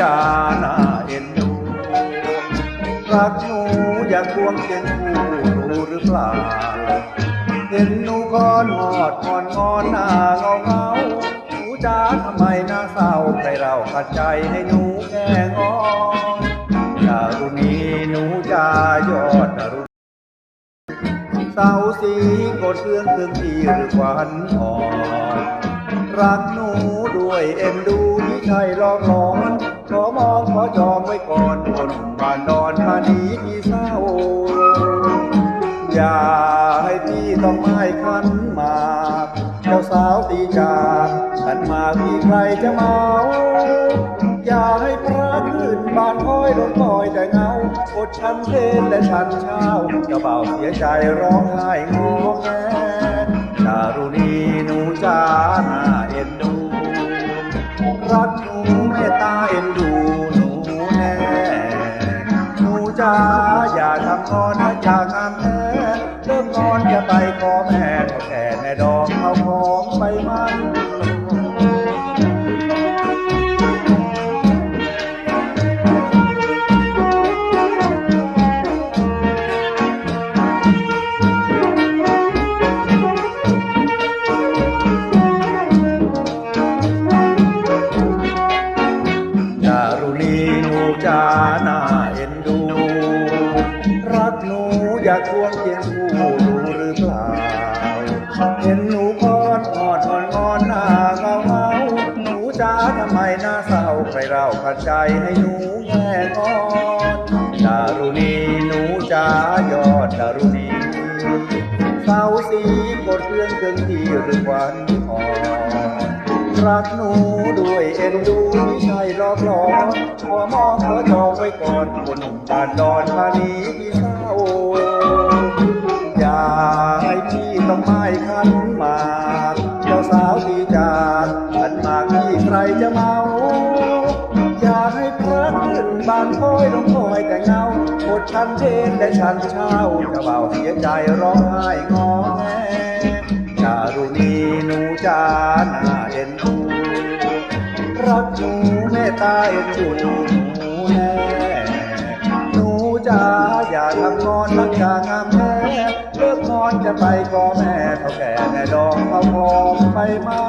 จาน่าเอ็นดูรักหนูอยากควงเคียงคู่รู้หรือเปล่าเห็นหนูกอนหอดอ่อนงอนหน้าเงาเงาหนูจ้าทำไมหน้าเศร้าใครเราขัดใจให้หนูแง่งออนการุนีหนูจ้ายอดรุณเศร้าสีกดเรื่องเคืองที่หรือควันอ่อนรักหนูด้วยเอ็นดูนี่ใช่ลองหลอน ขอมองขอจองไว้ก่อนคนบ้านดอนพานี้ที่เศร้า อย่าให้พี่ต้องไม่ขันมากเจ้าสาวตีจากขันมาที่ใครจะเมา อย่าให้พระขึ้นบานคอยรถคอยแต่เงาอดชันเพนและชันเช้าเจ้าเบ่าเสียใจร้องไห้งอแงดารุณีหนูจ้าหน้าเอ็นดูรักหนู เอ็นดูหนูแน่หนูจ้าอย่าทำงอนนะจากงามแท้เริ่มงอนอย่าไปขอแม่ น้าเอ็นดู รักหนูอยากควงเคียงคู่รู้หรือเปล่า เห็นหนูกอดกอดงอนงอนหน้าเงาเงาหนูจ้าทำไมหน้าเศร้าใครเราขัดใจให้หนูแง่งอนดารุณีหนูจ้ายอดดารุณีเศร้าสีกดเครื่องเครื่องที่หรือวันอ่อน รักหนูด้วยเอ็นดูไม่ใช่หลอกหลอนขอมองขอจองไว้ก่อนคนหนุ่มบ้านดอนพานีที่เศร้าอย่าให้พี่ต้องไม่ขันมากเจ้าสาวที่จากขันมากที่ใครจะเมาอย่าให้พระขึ้นบานคอยลงคอยแต่เงาหมดชันเทนและชันเช้าจะเบาเสียใจร้องไห้งอ รักหนูแม่ตาเอ็นหนูแน่หนูจ๋าอย่าทำงอนรักจางามแม่เลิกงอนจะไปก็แม่เท่าแก่แม่ดองเอาพองไปมา